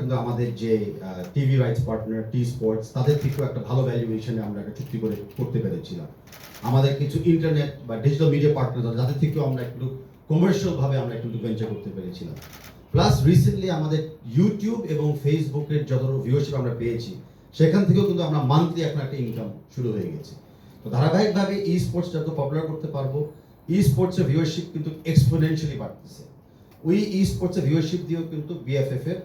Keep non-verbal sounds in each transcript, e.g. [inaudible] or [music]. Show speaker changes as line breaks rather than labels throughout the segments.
কিন্তু আমাদের যে TV rights partner T Sports তাদের থেকেও একটা ভালো ভ্যালুয়েশনে আমরা একটা চুক্তি করে করতে পেরেছিলাম। আমাদের কিছু ইন্টারনেট বা ডিজিটাল মিডিয়া পার্টনার যাদের থেকেও আমরা একটু কমার্শিয়াল ভাবে আমরা একটু ভেঞ্চার করতে পেরেছিলাম। প্লাস রিসেন্টলি আমাদের ইউটিউব এবং ফেসবুকের যত ভিউয়ারশিপ আমরা পেয়েছি, সেখান থেকেও কিন্তু আমরা মান্থলি এখন একটা ইনকাম শুরু হয়ে গেছে। তো ধারাবাহিকভাবে ই স্পোর্টস যত পপুলার করতে পারব। ই স্পোর্টসের ভিউয়ারশিপ কিন্তু এক্সপোনেনশিয়ালি বাড়তেছে। ওই ই স্পোর্টসের ভিউয়ারশিপ দিয়েও কিন্তু বিএফএফ এর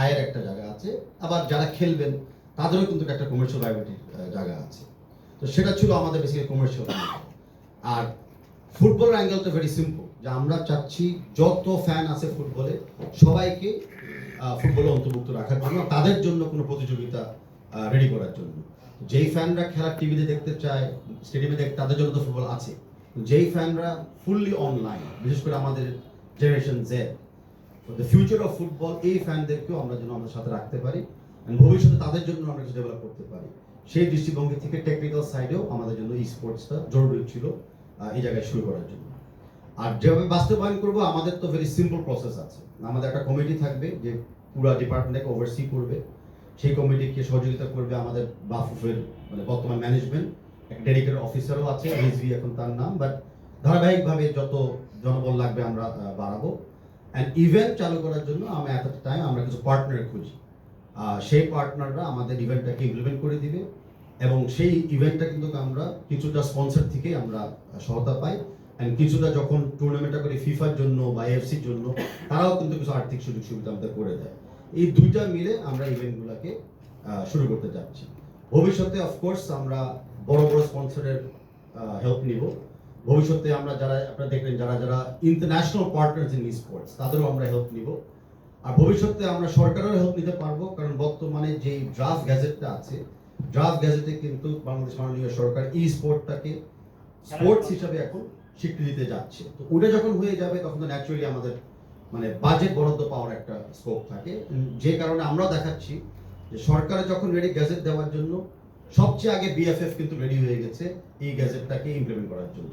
আয়ের একটা জায়গা আছে। আবার যারা খেলবেন, তাদেরও কিন্তু একটা কমার্শিয়াল লাইবিলিটির জায়গা আছে। তো সেটা ছিল আমাদের বেসিক্যালি কমার্শিয়াল আর ফুটবল অ্যাঙ্গেল তো ভেরি সিম্পল যে আমরা চাচ্ছি যত ফ্যান আছে ফুটবলে সবাইকে ফুটবলে অন্তর্ভুক্ত রাখার জন্য, তাদের জন্য কোনো প্রতিযোগিতা রেডি করার জন্য। যেই ফ্যানরা খেলা টিভিতে দেখতে চায় স্টেডিয়ামে দেখতে তাদের জন্য তো ফুটবল আছে। যেই ফ্যানরা ফুললি অনলাইন বিশেষ করে আমাদের generation Z the future of football এই ফ্যানদেরকেও আমরা যেন আমাদের সাথে রাখতে পারি ভবিষ্যতে তাদের জন্য আমরা কিছু ডেভেলপ করতে পারি। সেই দৃষ্টিভঙ্গি থেকে টেকনিক্যাল সাইডেও আমাদের জন্য ই স্পোর্টসটা জরুরি ছিল এই জায়গায় শুরু করার জন্য। আর যেভাবে বাস্তবায়ন করব, আমাদের তো ভেরি সিম্পল প্রসেস আছে। আমাদের একটা কমিটি থাকবে যে পুরো ডিপার্টমেন্টকে ওভারসি করবে। সেই কমিটিকে সহযোগিতা করবে আমাদের বাফুফের মানে বর্তমান ম্যানেজমেন্ট একটা ডেডিকেটেড অফিসারও আছে রিজভি এখন তার নাম। বাট ধারাবাহিকভাবে যত জনবল লাগবে আমরা বাড়াবো। অ্যান্ড ইভেন্ট চালু করার জন্য আমরা এত টাইম আমরা কিছু পার্টনার খুঁজি। সেই পার্টনাররা আমাদের ইভেন্টটাকে ইমপ্লিমেন্ট করে দিবে এবং সেই ইভেন্টটা কিন্তু আমরা কিছুটা স্পন্সর থেকে আমরা সহায়তা পাই অ্যান্ড কিছুটা যখন টুর্নামেন্টটা করি ফিফার জন্য বা এফসির জন্য, তারাও কিন্তু কিছু আর্থিক সুযোগ সুবিধা আমাদের করে দেয়। এই দুইটা মিলে আমরা ইভেন্টগুলোকে শুরু করতে যাচ্ছি। ভবিষ্যতে অফকোর্স আমরা বড় বড় স্পন্সরের হেল্প নিব। ভবিষ্যতে আমরা যারা, আপনারা দেখবেন যারা যারা ইন্টারন্যাশনাল পার্টনার্স ইন স্পোর্টস তাদেরও আমরা হেল্প নিব। আর ভবিষ্যতে আমরা সরকারেরও হেল্প নিতে পারব, কারণ বর্তমানে যে ড্রাফট গ্যাজেটটা আছে ড্রাফট গ্যাজেটে কিন্তু বাংলাদেশ মাননীয় সরকার ই স্পোর্টটাকে স্পোর্টস হিসাবে এখন স্বীকৃতি দিতে যাচ্ছে। তো ওটা যখন হয়ে যাবে, তখন তো ন্যাচুরালি আমাদের মানে বাজেট বরাদ্দ পাওয়ার একটা স্কোপ থাকে। যে কারণে আমরা দেখাচ্ছি যে সরকারে যখন রেডি গ্যাজেট দেওয়ার জন্য, সবচেয়ে আগে বিএফএফ কিন্তু রেডি হয়ে গেছে এই গ্যাজেটটাকে ইমপ্লিমেন্ট করার জন্য।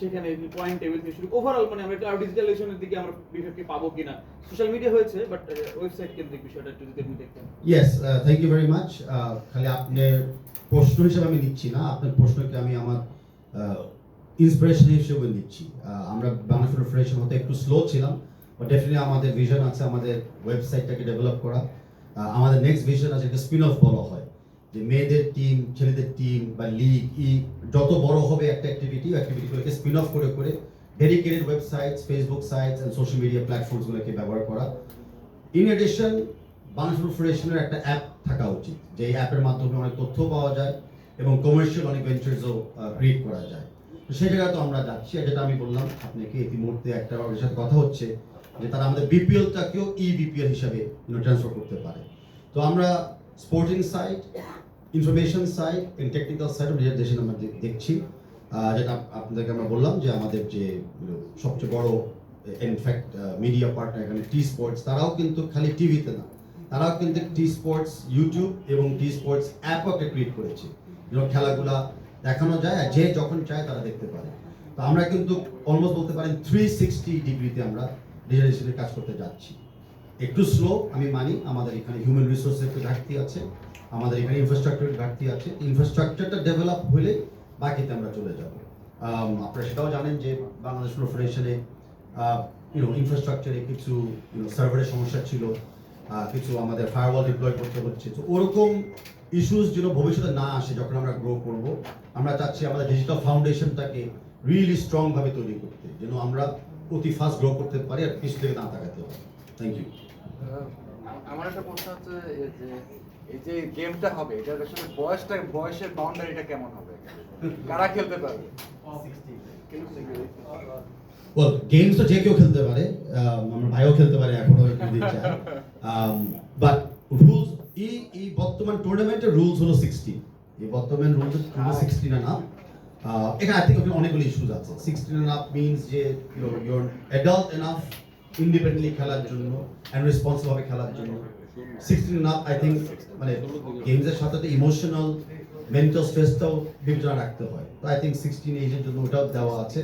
সেখানে পয়েন্ট টেবিল থেকে শুরু ওভারঅল মানে আমরা একটু ডিজিটালাইজেশনের দিকে আমরা বিভাগকে পাবো কিনা। সোশ্যাল মিডিয়া হয়েছে বাট ওয়েবসাইট কেন্দ্রিক বিষয়টা একটু যদি আপনি দেখতেন।
Yes thank you very much খালি আপনার প্রশ্ন হিসেবে আমি নিচ্ছি না, আপনার প্রশ্নকে আমি আমার ইন্সপিরেশন হিসেবে নিচ্ছি। আমরা বাংলা ফুড ফেডারেশন হতে একটু স্লো ছিলাম বাট ডেফিনেটলি আমাদের ভিশন আছে আমাদের ওয়েবসাইটটাকে ডেভেলপ করা। আমাদের নেক্সট ভিশন আছে একটা স্পিন অফ বলা হয়, যে মেয়েদের টিম ছেলেদের টিম বা লিগ ই যত বড় হবে একটা অ্যাক্টিভিটি অ্যাক্টিভিটিগুলোকে স্পিন অফ করে করে dedicated websites Facebook sites and social media প্ল্যাটফর্মসগুলোকে ব্যবহার করা। ইন এডিশন বাংলাদেশ ফেডারেশনের একটা অ্যাপ থাকা উচিত যে অ্যাপের মাধ্যমে অনেক তথ্য পাওয়া যায় এবং কমার্শিয়াল অনেক ভেঞ্চার্সও ক্রিয়েট করা যায়। তো সেই জায়গায় তো আমরা যাচ্ছি যেটা আমি বললাম, আপনাকে মুহূর্তে একটা ওদের সাথে কথা হচ্ছে, যে তারা আমাদের বিপিএলটাকেও ই বিপিএল হিসাবে ট্রান্সফার করতে পারে। তো আমরা sporting site information site and technical নিজের দেশে আমরা দেখছি যেটা আপ- আপনাদেরকে আমরা বললাম যে আমাদের যে সবচেয়ে বড় ইনফ্যাক্ট মিডিয়া পার্টনার এখানে টি স্পোর্টস তারাও কিন্তু খালি টিভিতে না। তারাও কিন্তু টি স্পোর্টস ইউটিউব এবং টি স্পোর্টস অ্যাপও একটা ক্রিয়েট করেছে যেন খেলাগুলা দেখানো যায় আর যে যখন চায় তারা দেখতে পারে। তো আমরা কিন্তু অলমোস্ট বলতে পারেন থ্রি সিক্সটি ডিগ্রিতে আমরা ডিজিটালাইজেশনের কাজ করতে যাচ্ছি। একটু স্লো আমি মানি, আমাদের এখানে হিউম্যান রিসোর্সের একটু ঘাটতি আছে। আমাদের এখানে ইনফ্রাস্ট্রাকচারের ঘাটতি আছে। ইনফ্রাস্ট্রাকচারটা ডেভেলপ হলে বাকিতে আমরা চলে যাব। আপনারা সেটাও জানেন যে বাংলাদেশ ফেডারেশনে ইউনো ইনফ্রাস্ট্রাকচারে কিছু ইউনো সার্ভারের সমস্যা ছিল কিছু আমাদের ফায়ারওয়াল ডিপ্লয় করতে হচ্ছে। তো ওরকম ইস্যুস যেন ভবিষ্যতে না আসে যখন আমরা গ্রো করব, আমরা চাচ্ছি আমাদের ডিজিটাল ফাউন্ডেশনটাকে রিয়েলি স্ট্রংভাবে তৈরি করতে, যেন আমরা অতি ফাস্ট গ্রো করতে পারি আর পিছু থেকে না তাকাতে হবে থ্যাংক ইউ
আমার একটা প্রশ্ন হচ্ছে যে এই যে গেমটা হবে এটা আসলে বয়সটা বয়সের বাউন্ডারিটা কেমন হবে? কারা খেলতে পারবে?
ওয়েল গেমস তো যে কেউ খেলতে পারে আমার ভাইও খেলতে পারে এখনও যদি চায় বাট রুলস এই এই বর্তমান টুর্নামেন্টের রুলস হলো সিক্সটিন এই বর্তমান রুলস হলো সিক্সটিন অ্যান্ড আপ এখানে আই থিঙ্ক অনেকগুলো ইস্যুস আছে। সিক্সটিন অ্যান্ড আপ মিনস যে ইউর অ্যাডাল্ট এনাফ ইন্ডিপেন্ডেন্টলি খেলার জন্য অ্যান্ড রেসপন্সিবল ভাবে খেলার জন্য। সিক্সটিন আপ আই থিঙ্ক মানে গেমসের সাথে তো ইমোশনাল মেন্টাল স্ট্রেসটাও বিবেচনা রাখতে হয়। তো আই থিঙ্ক সিক্সটিন এজের জন্য ওটাও দেওয়া আছে।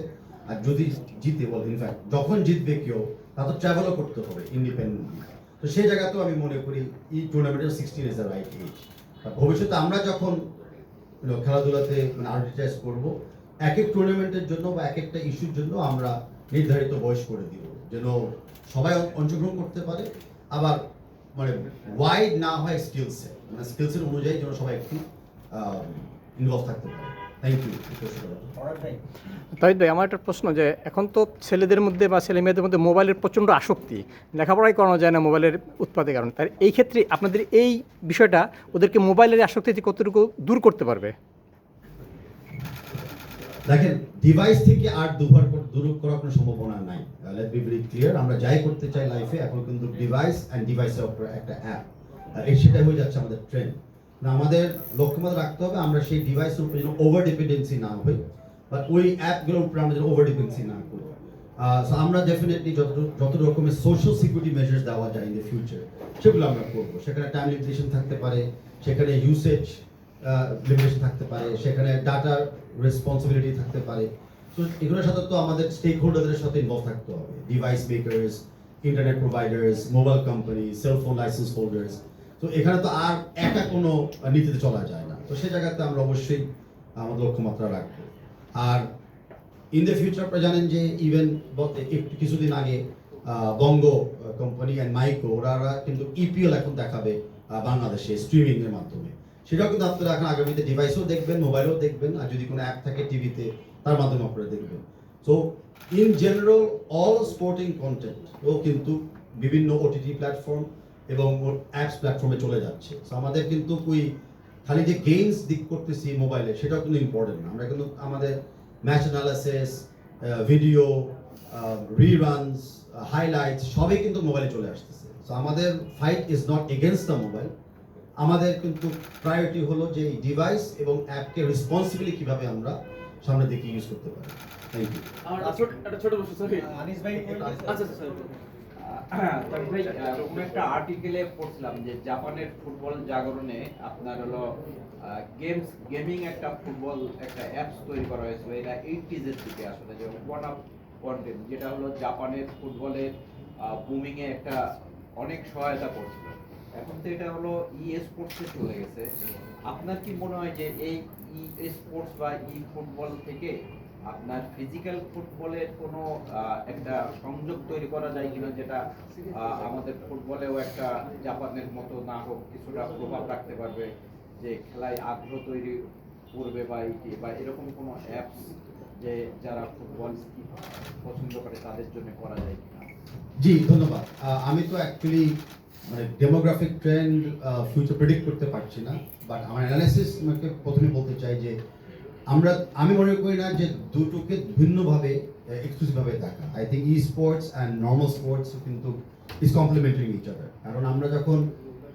আর যদি জিতে বল ইনফ্যাক্ট যখন জিতবে কেউ তা তো ট্রাভেলও করতে হবে ইন্ডিপেন্ডেন্টলি তো সেই জায়গাতেও আমি মনে করি, এই টুর্নামেন্টের sixteen is the right age ভবিষ্যতে আমরা যখন খেলাধুলাতে মানে আর্টিচাইজ করব এক এক টুর্নামেন্টের জন্য বা এক একটা ইস্যুর জন্য আমরা নির্ধারিত বয়স করে দিব। যেন সবাই অংশগ্রহণ করতে পারে। আবার মানে ওয়াইড না হয় স্কিলসে মানে স্কিলসের অনুযায়ী যেন সবাই একটু ইনভলভ থাকতে পারে। থ্যাংক ইউ
তাই তো আমার একটা প্রশ্ন যে এখন তো ছেলেদের মধ্যে বা ছেলে মেয়েদের মধ্যে মোবাইলের প্রচণ্ড আসক্তি লেখাপড়াই করানো যায় না মোবাইলের উৎপাদের কারণে। তাই এই ক্ষেত্রে আপনাদের এই বিষয়টা ওদেরকে মোবাইলের আসক্তি থেকে কতটুকু দূর করতে পারবে?
দেখেন ডিভাইস থেকে আর দুবার দূর করার কোনো সম্ভাবনা নাই। লেট বি ভেরি ক্লিয়ার আমরা যাই করতে চাই লাইফে এখন কিন্তু ডিভাইস অ্যান্ড ডিভাইসের উপর একটা অ্যাপ এই সেটাই হয়ে যাচ্ছে আমাদের ট্রেন্ড না, আমাদের লক্ষ্যমাত্রা রাখতে হবে, আমরা সেই ডিভাইসের উপর যেন ওভার ডিপেন্ডেন্সি না হই বা ওই অ্যাপগুলোর উপর আমরা যেন ওভার ডিপেন্ডেন্সি না করি। সো আমরা ডেফিনেটলি যত যত রকমের সোশ্যাল সিকিউরিটি মেজার্স দেওয়া যায় ইন দ্য ফিউচার সেগুলো আমরা করব। সেখানে টাইম লিমিটেশন থাকতে পারে, সেখানে ইউসেজ লিমিটেশন থাকতে পারে, সেখানে ডাটার রেসপন্সিবিলিটি থাকতে পারে। তো এগুলোর সাথে তো আমাদের স্টেক হোল্ডারদের সাথে ইনভলভ থাকতে হবে। Device makers internet providers mobile company cellphone licence holders তো এখানে তো আর একা কোনো নীতিতে চলা যায় না। তো সেই জায়গাতে আমরা অবশ্যই আমাদের লক্ষ্যমাত্রা রাখব। আর ইন দ্য ফিউচার আপনারা জানেন যে ইভেন একটু কিছুদিন আগে বঙ্গ কোম্পানি অ্যান্ড মাইকো ওরা কিন্তু ইপিএল এখন দেখাবে বাংলাদেশে স্ট্রিমিং এর মাধ্যমে। সেটাও কিন্তু আপনারা এখন আগামীতে ডিভাইসেও দেখবেন মোবাইলেও দেখবেন, আর যদি কোনো অ্যাপ থাকে টিভিতে তার মাধ্যমে আপনারা দেখবেন। So in general all sporting content ও কিন্তু বিভিন্ন ওটিটি প্ল্যাটফর্ম এবং অ্যাপস প্ল্যাটফর্মে চলে যাচ্ছে। সো আমাদের কিন্তু ওই খালি যে গেমস দিক করতেছি মোবাইলে সেটাও কিন্তু ইম্পর্টেন্ট আমরা কিন্তু আমাদের match analysis video reruns highlights সবই কিন্তু মোবাইলে চলে আসতেছে। সো আমাদের fight is not against the mobile আমাদের কিন্তু প্রায়োরিটি হলো যে এই ডিভাইস এবং অ্যাপকে রেসপন্সিবিলি কীভাবে আমরা সামনের দিকে ইউজ করতে পারি। থ্যাংক ইউ
আমার একটা ছোট একটা ছোট প্রশ্ন সরি
আনিস ভাই
আচ্ছা আচ্ছা
ভাই কোনো একটা আর্টিকেলে পড়ছিলাম যে জাপানের ফুটবল জাগরণে আপনার হলো গেমস গেমিং একটা ফুটবল একটা অ্যাপস তৈরি করা হয়েছিল এটা এইটিজ এর দিকে আসলে যে ওয়ান আপ কন্টেন্ট যেটা হলো জাপানের ফুটবলের বুমিং এ একটা অনেক সহায়তা করছিল। এখন তো এটা হলো ই স্পোর্টসে চলে গেছে। আপনার কি মনে হয় যে এই ই স্পোর্টস বা ই ফুটবল থেকে আপনার ফিজিক্যাল ফুটবলের কোনো একটা সংযোগ তৈরি করা যায় কিনা যেটা আমাদের ফুটবলেও একটা জাপানের মতো না হোক কিছুটা প্রভাব রাখতে পারবে যে খেলায় আগ্রহ তৈরি করবে বা এই- বা এরকম কোনো অ্যাপস যে যারা ফুটবল পছন্দ করে তাদের জন্য করা যায় কিনা?
জি, ধন্যবাদ। আমি তো অ্যাকচুয়ালি মানে ডেমোগ্রাফিক ট্রেন্ড ফিউচার প্রেডিক্ট করতে পারছি না বাট আমার অ্যানালাইসিস আমাকে প্রথমে বলতে চাই যে আমরা, আমি মনে করি না যে দুটোকে ভিন্নভাবে এক্সক্লুসিভভাবে দেখা। I think e sports and normal sports কিন্তু ইজ কমপ্লিমেন্টারি ইচ আদার কারণ আমরা যখন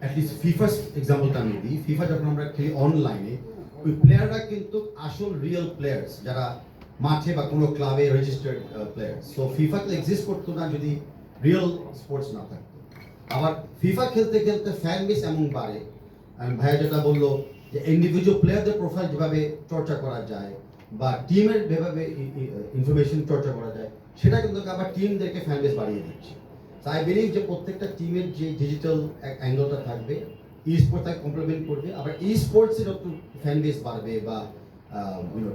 অ্যাটলিস্ট ফিফা এক্সাম্পলটা আমি দিই ফিফা যখন আমরা খেলি অনলাইনে ওই প্লেয়াররা কিন্তু আসল রিয়েল প্লেয়ার্স যারা মাঠে বা কোনো ক্লাবে রেজিস্টার্ড প্লেয়ার সো ফিফা তো এক্সিস্ট করতো না যদি রিয়েল স্পোর্টস না থাকতো আবার ফিফা খেলতে খেলতে ফ্যান বেস এমন বাড়ে। ভাইয়া যেটা বলল যে ইন্ডিভিজুয়াল প্লেয়ারদের প্রোফাইল যেভাবে চর্চা করা যায় বা টিমের যেভাবে ইনফরমেশন চর্চা করা যায়, সেটা কিন্তু আবার টিমদেরকে ফ্যান বেস বাড়িয়ে দিচ্ছে। তাই বিলিভ যে প্রত্যেকটা টিমের যে ডিজিটাল অ্যাঙ্গেলটা থাকবে ই স্পোর্ট তাকে কমপ্লিমেন্ট করবে, আবার ই স্পোর্টসের যত ফ্যান বেস বাড়বে বা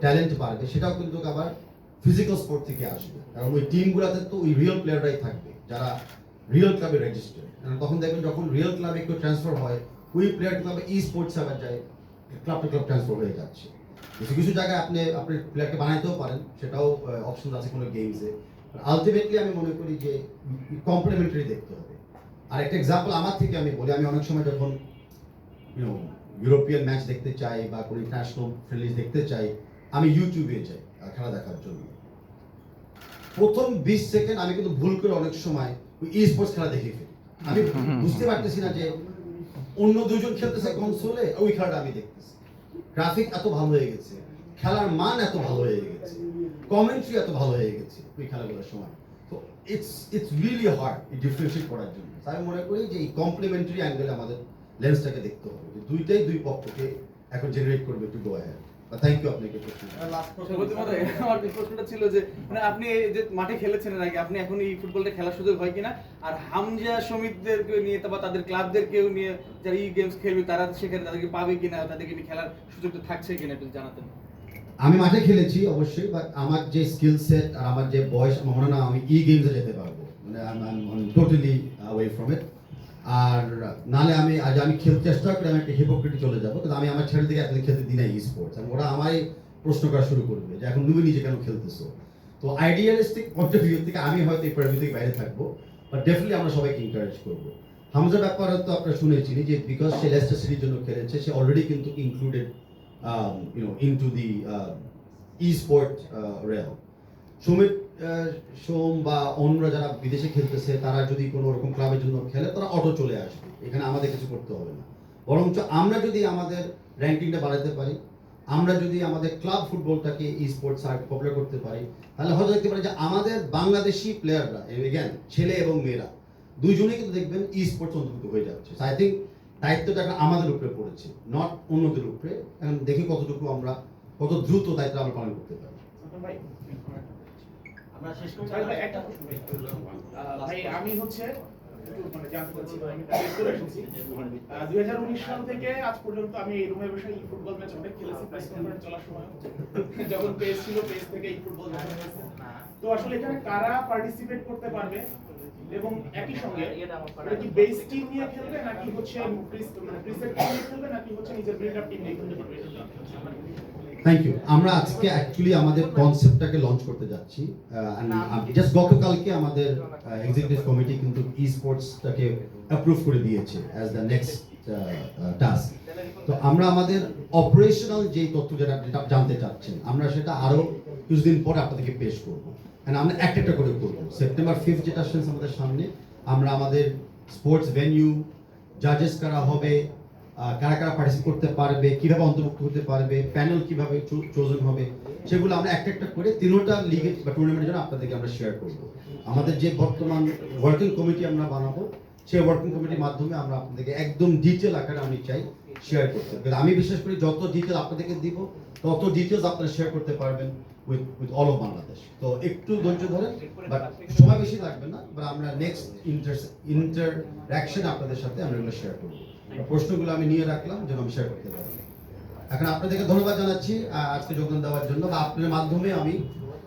ট্যালেন্ট বাড়বে, সেটাও কিন্তু আবার ফিজিক্যাল স্পোর্ট থেকে আসবে। কারণ ওই টিমগুলোতে তো ওই রিয়েল প্লেয়াররাই থাকবে, যারা রিয়েল ক্লাবে রেজিস্টার তখন দেখবেন যখন রিয়েল ক্লাবে কেউ ট্রান্সফার হয়, ওই প্লেয়ার ক্লাবে ই স্পোর্টস আবার যায় ক্লাব টু ক্লাব ট্রান্সফার হয়ে যাচ্ছে। কিছু কিছু জায়গায় আপনি আপনি প্লেয়ারকে বানাইতেও পারেন, সেটাও অপশন আছে কোনো গেমসে আলটিমেটলি আমি মনে করি যে কমপ্লিমেন্টারি দেখতে হবে। আর একটা এক্সাম্পল আমার থেকে আমি বলি, আমি অনেক সময় যখন ইউরোপিয়ান ম্যাচ দেখতে চাই বা কোনো ইন্টারন্যাশনাল ফ্রেন্ডলিজ দেখতে চাই, আমি ইউটিউবে যাই, খেলা দেখার জন্য। প্রথম বিশ সেকেন্ড আমি কিন্তু ভুল করে অনেক সময় স্পোর্টস খেলা দেখে ফেলি। আমি বুঝতে পারতেছি না যে অন্য দুজন খেলতেছে কনসোলে ওই খেলাটা আমি দেখতেছি। গ্রাফিক এত ভালো হয়ে গেছে, খেলার মান এত ভালো হয়ে গেছে কমেন্ট্রি এত ভালো হয়ে গেছে ওই খেলাগুলোর সময়। তো it's it's really hard differentiate করার জন্য। তাই আমি মনে করি যে এই কমপ্লিমেন্টারি অ্যাঙ্গেলে আমাদের লেন্সটাকে দেখতে হবে। দুইটাই দুই পক্ষকে এখন জেনারেট করবে টু গো হ্যাঁ থ্যাংক ইউ আপনাকে প্রশ্ন
সভাপতি মহোদয়, আমার প্রশ্নটা ছিল যে মানে আপনি যে মাঠে খেলেছেন আগে আপনি এখন এই ফুটবলটা খেলার সুযোগ হয় কিনা? আর হামজা সমিতদেরকে নিয়ে বা তাদের ক্লাবদেরকেও নিয়ে যারা এই গেমস খেলবে তারা সেখানে তাদেরকে পাবে কিনা তাদেরকে নিয়ে খেলার সুযোগটা থাকছে কিনা একটু জানাতেন।
আমি মাঠে খেলেছি অবশ্যই বাট আমার যে স্কিল সেট আর আমার যে বয়স আমার মনে হয় না আমি ই গেমসে যেতে পারব। মানে টোটালি ওয়ে ফ্রম ইট আর নালে আমি, আজ আমি খেলতে চেষ্টা করি, আমি একটা হিপোক্রেটি চলে যাব, কিন্তু আমি আমার ছেলে দিকে এখন খেলতে দিই না ই স্পোর্টস ওরা আমায় প্রশ্ন করা শুরু করবে যে, এখন তুমি নিজে কেন খেলতেছো? তো আইডিয়ালিস্টিক পয়েন্ট অফ ভিউ থেকে আমি হয়তো এই প্রেমি থেকে বাইরে থাকব বাট ডেফিনেটলি আমরা সবাইকে এনকারেজ করব। হামজা ব্যাপারে তো আপনারা শুনেছি যে বিকজ সে লেস্টার সিটির জন্য খেলেছে, সে অলরেডি কিন্তু included you know into the e sport rail Sumit Som বা অন্যরা যারা বিদেশে খেলতেছে, তারা যদি কোনো রকম ক্লাবের জন্য খেলে, তারা অটো চলে আসবে। এখানে আমাদের কিছু করতে হবে না। বরঞ্চ আমরা যদি আমাদের র্যাঙ্কিংটা বাড়াতে পারি, আমরা যদি আমাদের ক্লাব ফুটবলটাকে ই স্পোর্টস আর পপুলার করতে পারি, তাহলে হয়তো দেখতে পারি যে আমাদের বাংলাদেশি প্লেয়াররা এগেন ছেলে এবং মেয়েরা, দুইজনেই কিন্তু দেখবেন ই স্পোর্টস অন্তর্ভুক্ত হয়ে যাচ্ছে। আই থিঙ্ক দায়িত্বটা এখন আমাদের উপরে পড়েছে নট অন্যদের উপরে। এখন দেখি কতটুকু আমরা, কত দ্রুত দায়িত্ব আমরা পালন করতে পারি।
করতে ভাই, আমি হচ্ছে মানে জানতে চাচ্ছি আমি আজ পর্যন্ত আমি এই [laughs] তো আসলে এখানে কারা পার্টিসিপেট করতে পারবে? এবং একই সঙ্গে এটা টিম মানে নিয়ে খেলবে, নাকি হচ্ছে নিজের
থ্যাংক ইউ আমরা আজকে অ্যাকচুয়ালি আমাদের কনসেপ্টটাকে লঞ্চ করতে যাচ্ছি জাস্ট গতকালকে আমাদের এক্সিকিউটিভ কমিটি কিন্তু ই স্পোর্টসটাকে অ্যাপ্রুভ করে দিয়েছে অ্যাজ দ্য নেক্সট টাস্ক তো আমরা আমাদের অপারেশনাল যে তথ্য যেটা জানতে চাচ্ছেন আমরা সেটা আরও কিছুদিন পরে আপনাদেরকে পেশ করব। And আমরা একটা একটা করে করব। সেপ্টেম্বর ফিফথ যেটা আসছে আমাদের সামনে আমরা আমাদের স্পোর্টস ভেন্যু জাজেস কারা হবে কারা কারা পার্টিসিপেট করতে পারবে, কীভাবে অন্তর্ভুক্ত হতে পারবে প্যানেল কীভাবে চোজন হবে, সেগুলো আমরা একটা একটা করে তিনোটা লিগে বা টুর্নামেন্টের জন্য আপনাদেরকে আমরা শেয়ার করব। আমাদের যে বর্তমান ওয়ার্কিং কমিটি আমরা বানাবো, সেই ওয়ার্কিং কমিটির মাধ্যমে আমরা আপনাদেরকে একদম ডিটেল আকারে আমি চাই শেয়ার করতে। কিন্তু আমি বিশেষ করি যত ডিটেল আপনাদেরকে দিব, তত ডিটেলস আপনারা শেয়ার করতে পারবেন with with all of Bangladesh তো একটু ধৈর্য ধরেন বাট সময় বেশি লাগবে না বাট আমরা নেক্সট ইন্টার ইন্টারঅ্যাকশন আপনাদের সাথে আমরা এগুলো শেয়ার করব। প্রশ্নগুলো আমি নিয়ে রাখলাম, যেন আমি শেয়ার করতে পারি। এখন আপনাদেরকে ধন্যবাদ জানাচ্ছি আজকে যোগদান দেওয়ার জন্য বা আপনাদের মাধ্যমে আমি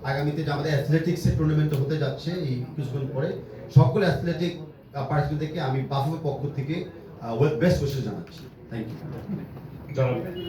আগামীতে যে আমাদের অ্যাথলেটিক্সের টুর্নামেন্ট হতে যাচ্ছে এই কিছুক্ষণ পরে, সকল অ্যাথলেটিক পার্টিদেরকে আমি বাফুফের পক্ষ থেকে বেস্ট উইশেস জানাচ্ছি। Thank you